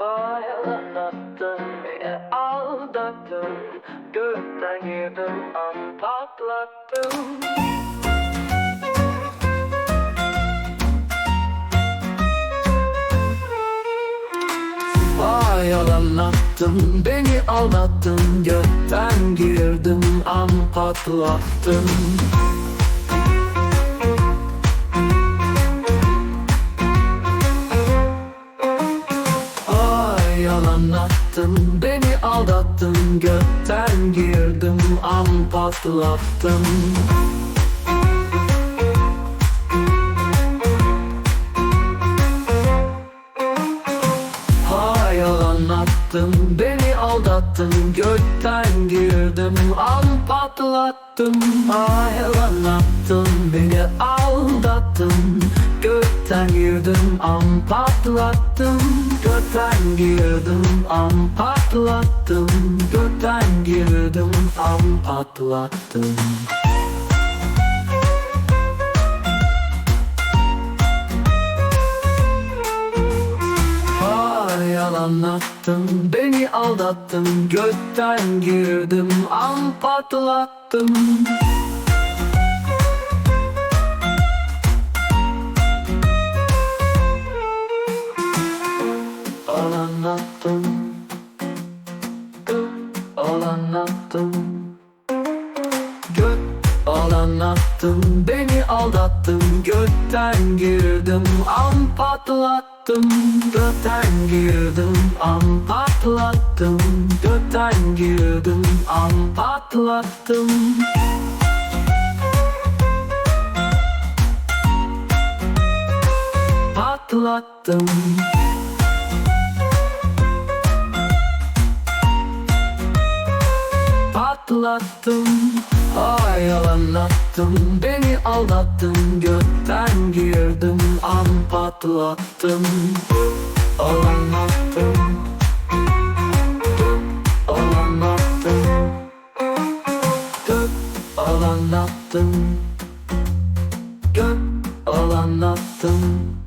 Yalan attın beni aldattın. Gökten girdim an patlattın Vay yalan attın beni aldattın. Gökten girdim an patlattın yalan attın beni aldattın Gökten girdim an patlattın. Hay yalan beni aldattın Gökten girdim an patlattım Hay yalan attın beni aldattın Gökten girdim an patlattım. Gökten girdim an patlattım. Gökten girdim an patlattım. Ay yalan attın beni aldattın. Gökten girdim an patlattım Yalan attın Yalan attın Göt Alan attın beni aldattın. Gökten girdim. An patlattım. Gökten girdim. An patlattım. Gökten girdim. An patlattım. Patlattım patlattım Ay yalan attım beni aldattın Gökten girdim an patlattım. Alan attım Alan attım Gök alan attım Gök alan attım